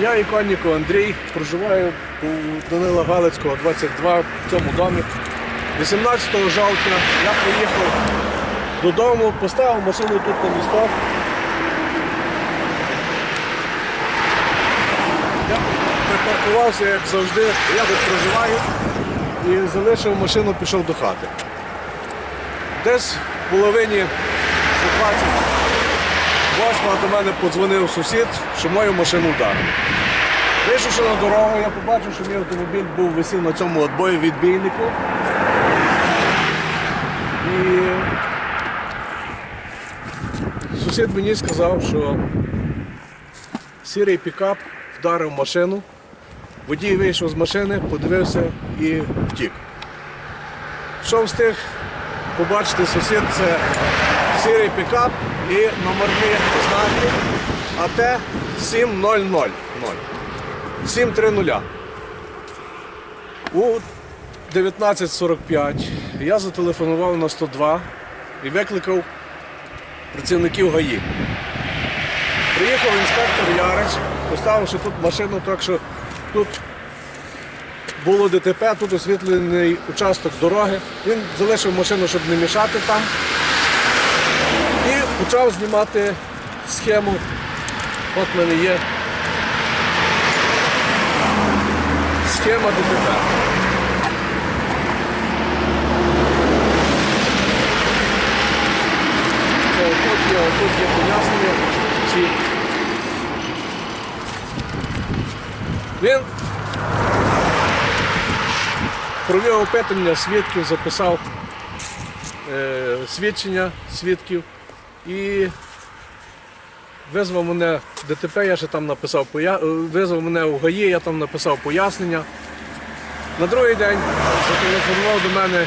Я Іконніко Андрій, проживаю у Данила Галицького, 22 в цьому домі. 18 жовтня я приїхав додому, поставив машину тут на місток. Я припаркувався, як завжди, я тут проживаю і залишив машину, пішов до хати. Десь в половині за 20 Восьма до мене подзвонив сусід, що мою машину вдарили. Вийшовши на дорогу, я побачив, що мій автомобіль був висів на цьому отбою відбійнику. І сусід мені сказав, що сірий пікап вдарив машину. Водій вийшов з машини, подивився і втік. Що встиг побачити сусід, це сірий пікап і номерні знаки АТ 7000. 730. У 19.45 я зателефонував на 102 і викликав працівників ГАІ. Приїхав інспектор Ярич, поставивши тут машину, так що тут було ДТП, тут освітлений участок дороги. Він залишив машину, щоб не мішати там. Почав знімати схему. От в мене є схема ДТП. Це отут є, отут є пояснення. Ці. Він провів опитання свідків, записав е, свідчення свідків і визвав мене в ДТП, я ще там написав е, визвав мене у ГАІ, я там написав пояснення. На другий день зателефонував до мене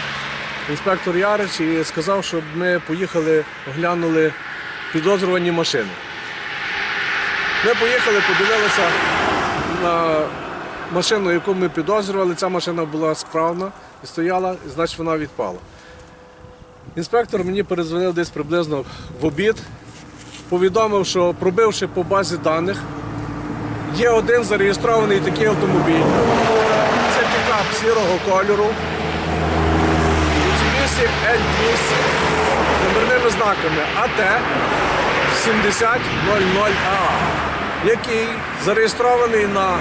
інспектор Ярич і сказав, щоб ми поїхали, оглянули підозрювані машини. Ми поїхали, подивилися на машину, яку ми підозрювали. Ця машина була справна і стояла, і значить вона відпала. Інспектор мені перезвонив десь приблизно в обід, повідомив, що пробивши по базі даних, є один зареєстрований такий автомобіль. Це пікап сірого кольору. Mitsubishi L200 номерними знаками АТ 7000AA, який зареєстрований на е,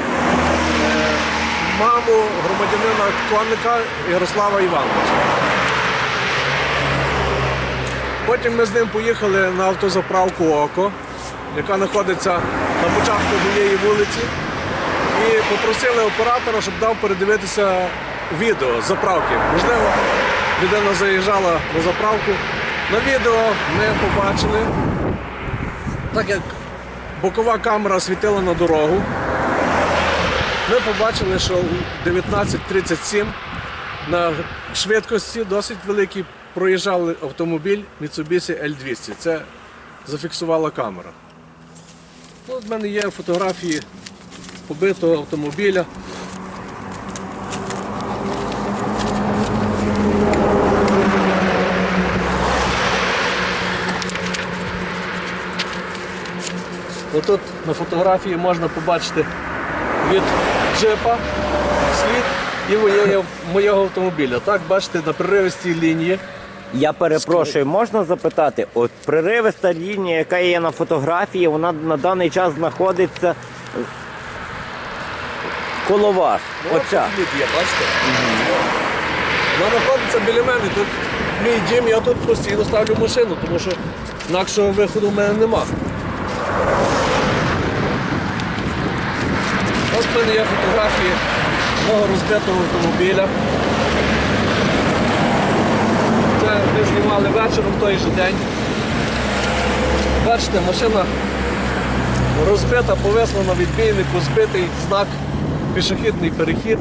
маму громадянина Конника Ярослава Івановича. Потім ми з ним поїхали на автозаправку ОКО, яка знаходиться на початку моєї вулиці, і попросили оператора, щоб дав передивитися відео з заправки. Можливо, людина заїжджала на заправку. На відео ми побачили, так як бокова камера світила на дорогу, ми побачили, що у 19.37 на швидкості досить великій проїжджав автомобіль Mitsubishi L200. Це зафіксувала камера. Тут в мене є фотографії побитого автомобіля. Тут на фотографії можна побачити від джипа слід і моєго автомобіля. Так, бачите, на переривистій лінії. Я перепрошую, можна запитати? От приривиста лінія, яка є на фотографії, вона на даний час знаходиться коло вас. От Оця. слід є, бачите? Вона знаходиться біля мене. Тут мій дім, я тут постійно ставлю машину, тому що інакшого виходу в мене нема. Ось в мене є фотографії мого розбитого автомобіля. Це ми знімали вечором той же день. Бачите, машина розбита, повисла на відбійнику, збитий знак пішохідний перехід.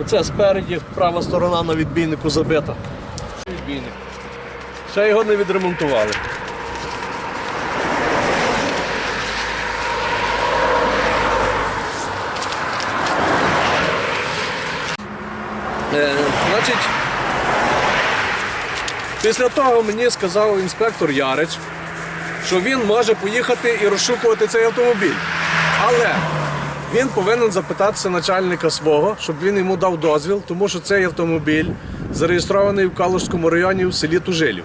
Оце спереді, права сторона на відбійнику забита. Відбійник. Ще його не відремонтували. 20. Після того мені сказав інспектор Ярич, що він може поїхати і розшукувати цей автомобіль. Але він повинен запитатися начальника свого, щоб він йому дав дозвіл, тому що цей автомобіль зареєстрований в Калужському районі в селі Тужилів.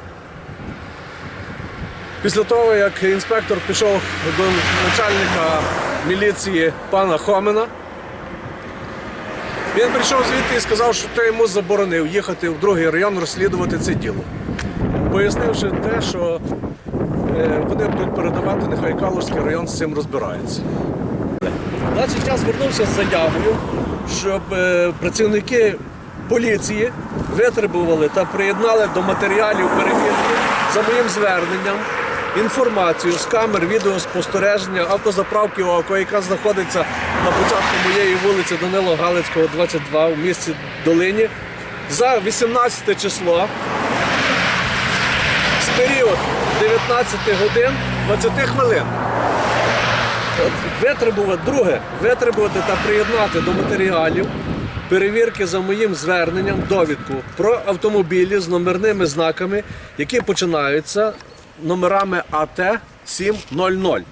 Після того, як інспектор пішов до начальника міліції пана Хомена, він прийшов звідти і сказав, що той йому заборонив їхати в другий район розслідувати це діло. Пояснивши те, що е, вони будуть передавати, нехай Калужський район з цим розбирається. Значить, я звернувся з заявою, щоб е, працівники поліції витребували та приєднали до матеріалів перевірки за моїм зверненням інформацію з камер відеоспостереження автозаправки ОАКО, яка знаходиться на початку моєї вулиці Данило Галицького, 22 в місті Долині, за 18 число з період 19 годин 20 хвилин. Витребувати, друге, витребувати та приєднати до матеріалів перевірки за моїм зверненням довідку про автомобілі з номерними знаками, які починаються номерами АТ 700.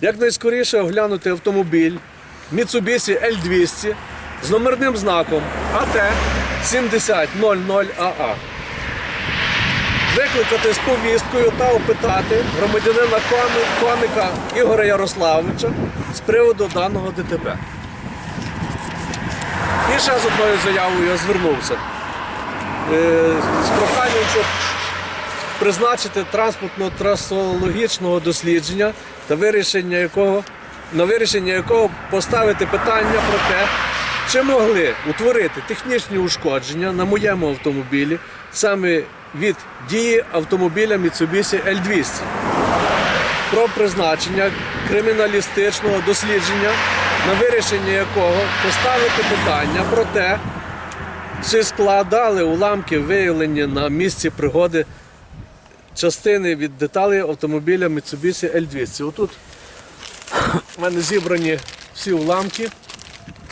Якнайскоріше оглянути автомобіль Mitsubishi L200 з номерним знаком АТ 7000 АА викликати з повісткою та опитати громадянина Кони- Коника Ігоря Ярославовича з приводу даного ДТП. І ще з одною заявою я звернувся е, з проханням, щоб призначити транспортно-трасологічного дослідження та вирішення якого, на вирішення якого поставити питання про те, чи могли утворити технічні ушкодження на моєму автомобілі саме від дії автомобіля Mitsubishi L200 про призначення криміналістичного дослідження, на вирішення якого поставити питання про те, чи складали уламки виявлені на місці пригоди частини від деталей автомобіля Mitsubishi L200. Отут в мене зібрані всі уламки,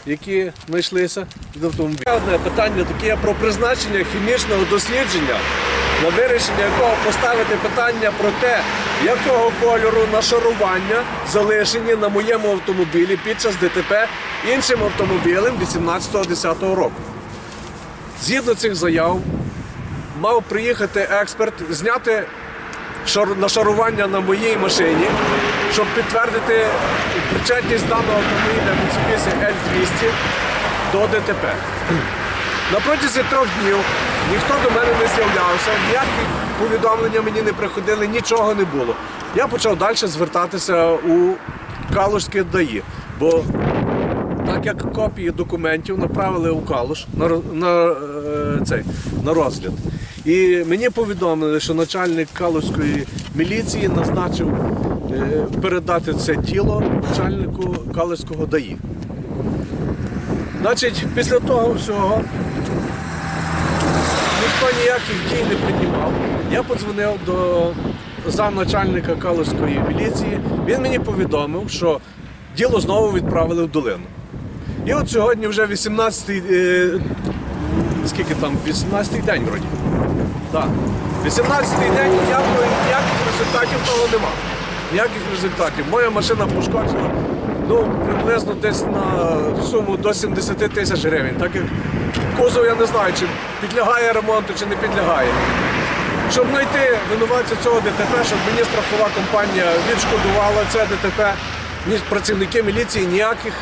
які знайшлися від автомобіля. Одне питання таке про призначення хімічного дослідження, на вирішення якого поставити питання про те, якого кольору нашарування залишені на моєму автомобілі під час ДТП іншим автомобілем 18-10 року. Згідно цих заяв, мав приїхати експерт, зняти шар- нашарування на моїй машині, щоб підтвердити причетність даного автомобіля Mitsubishi L200 до ДТП. На протязі трьох днів ніхто до мене не з'являвся, ніякі повідомлення мені не приходили, нічого не було. Я почав далі звертатися у Калужське ДАІ, бо так як копії документів направили у Калуш на, на, е, цей, на розгляд. І мені повідомили, що начальник Калузької міліції назначив е, передати це тіло начальнику Калузького ДАІ. Значить, після того всього ніхто ніяких дій не приймав. Я подзвонив до замначальника Калузької міліції. Він мені повідомив, що діло знову відправили в долину. І от сьогодні вже 18-й, е, скільки там, 18-й день вроді. Так. 18-й день ніякої, ніяких результатів того нема. Ніяких результатів. Моя машина пошкоджена ну, приблизно десь на суму до 70 тисяч гривень. Так як кузов я не знаю, чи підлягає ремонту, чи не підлягає. Щоб знайти винуватця цього ДТП, щоб мені страхова компанія відшкодувала це ДТП, ні працівники міліції ніяких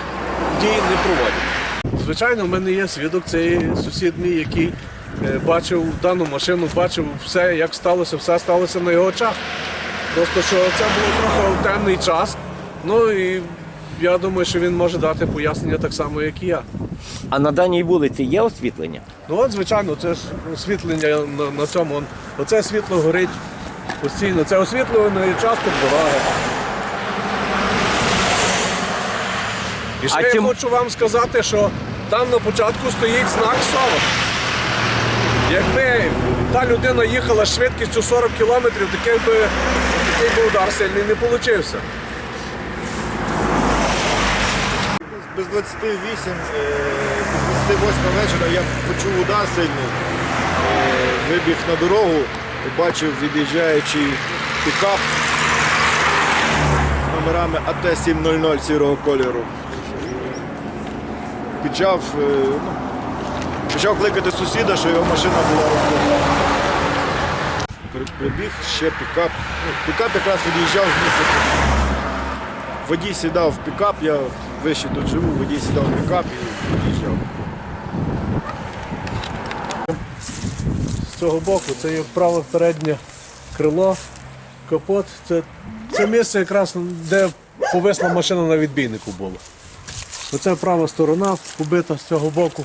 дій не проводять. Звичайно, в мене є свідок, це є сусід який бачив дану машину, бачив все, як сталося, все сталося на його очах. Просто що це було трохи темний час. Ну і я думаю, що він може дати пояснення так само, як і я. А на даній вулиці є освітлення? Ну от, звичайно, це ж освітлення на, на цьому. он- Оце світло горить постійно. Це освітлювана і часто дорога. І ще А я чим- хочу вам сказати, що там на початку стоїть знак 40. Якби та людина їхала швидкістю 40 кілометрів, такий би, такий би удар сильний не получився. Без 28, е, без 28 вечора я почув удар сильний, е, вибіг на дорогу, побачив від'їжджаючий пікап з номерами АТ-700 сірого кольору. Почав, е, ну, почав кликати сусіда, що його машина була розбита. Прибіг ще пікап. Ну, пікап якраз від'їжджав з місця. Водій сідав в пікап, я вище тут живу, водій сідав в пікап і від'їжджав. З цього боку це є праве переднє крило, капот. Це, це місце якраз, де повисла машина на відбійнику було. Оце права сторона побита з цього боку.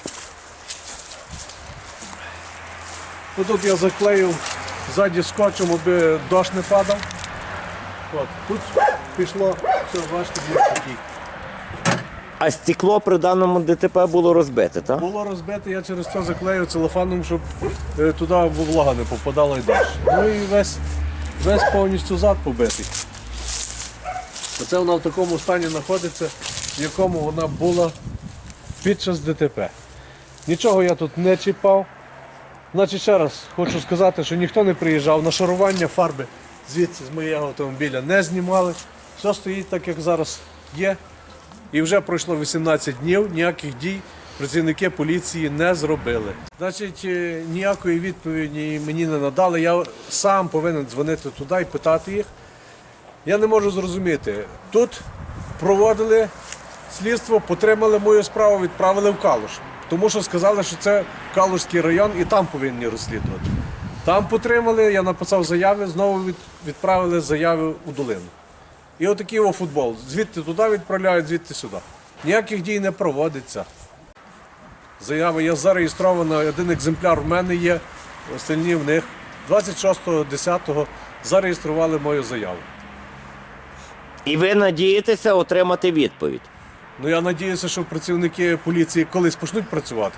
Тут я заклеїв ззаді скотчем, аби дощ не падав. От, тут пішло, все, бачите, такий. А стекло при даному ДТП було розбите, так? Було розбите, я через це заклеїв целофаном, щоб е, туди влага не попадала і дощ. Ну і весь, весь повністю зад побитий. Оце вона в такому стані знаходиться, в якому вона була під час ДТП. Нічого я тут не чіпав. Значить, ще раз хочу сказати, що ніхто не приїжджав на шарування фарби звідси з моєго автомобіля не знімали. Все стоїть так, як зараз є. І вже пройшло 18 днів, ніяких дій працівники поліції не зробили. Значить, е, ніякої відповіді мені не надали. Я сам повинен дзвонити туди і питати їх. Я не можу зрозуміти. Тут проводили слідство, потримали мою справу, відправили в Калуш. Тому що сказали, що це Калушський район і там повинні розслідувати. Там потримали, я написав заяви, знову від- відправили заяви у долину. І отакий о футбол. Звідти туди відправляють, звідти сюди. Ніяких дій не проводиться. Заява є зареєстрована, один екземпляр в мене є, остальні в них. 26.10 зареєстрували мою заяву. І ви надієтеся отримати відповідь. Ну я сподіваюся, що працівники поліції колись почнуть працювати.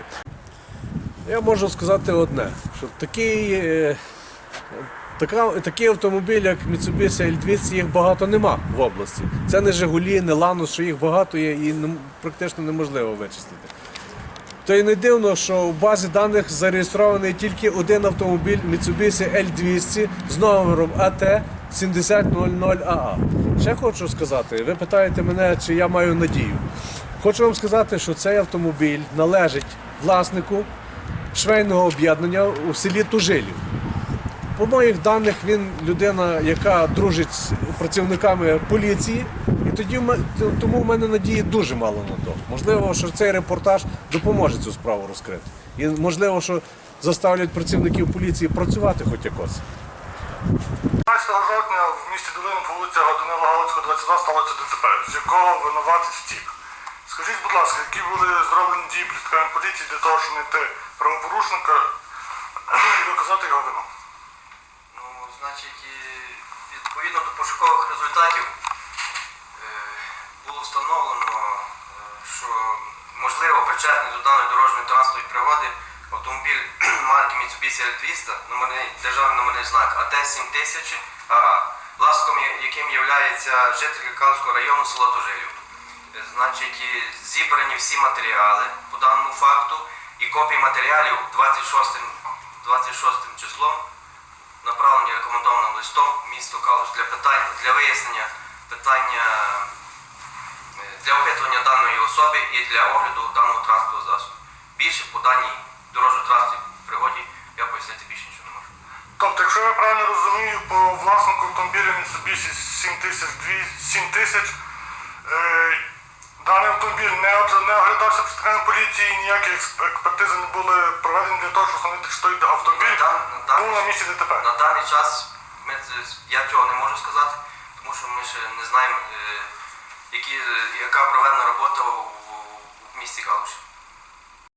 Я можу сказати одне, що такий, е, така, такий автомобіль, як Mitsubishi L200, їх багато нема в області. Це не Жигулі, не Ланус, що їх багато є і практично неможливо вичислити. То й не дивно, що в базі даних зареєстрований тільки один автомобіль Mitsubishi L200 з номером AT 7000AA. Ще хочу сказати, ви питаєте мене, чи я маю надію. Хочу вам сказати, що цей автомобіль належить власнику швейного об'єднання у селі Тужилів. По моїх даних, він людина, яка дружить з працівниками поліції, і тоді тому в мене надії дуже мало на то. Можливо, що цей репортаж допоможе цю справу розкрити. І можливо, що заставлять працівників поліції працювати хоч якось. 15 жовтня в місті Долину по вулиці Данила Галицького, 22 сталося ДТП, з якого винуватець втік. Скажіть, будь ласка, які були зроблені дії представниками поліції для того, щоб знайти правопорушника і доказати його вину? Ну, значить, відповідно до пошукових результатів е, було встановлено, е, що можливо причетний до даної дорожньої транспортної пригоди автомобіль марки Mitsubishi L200, номерний, державний номерний знак АТ-7000 АА, власником яким є житель Калського району села Тужилів. Е, Значить, зібрані всі матеріали по даному факту і копії матеріалів 26, 26 числом направлені рекомендованим листом місто Калуш для питань для вияснення питання е, для опитування даної особи і для огляду даного транспортного засобу. Більше по даній дорожньо-транспортній пригоді я пояснити більше нічого не можу. Тобто, якщо я правильно розумію, по власнику автомобіля Mitsubishi 7000, 7000 е, даний автомобіль не, не оглядався представниками поліції, ніякі експертизи не були проведені для того, щоб встановити, що той автомобіль На на був на місці ДТП. На даний час ми, я цього не можу сказати, тому що ми ще не знаємо, е, які, е, яка проведена робота у, у місті Калуші.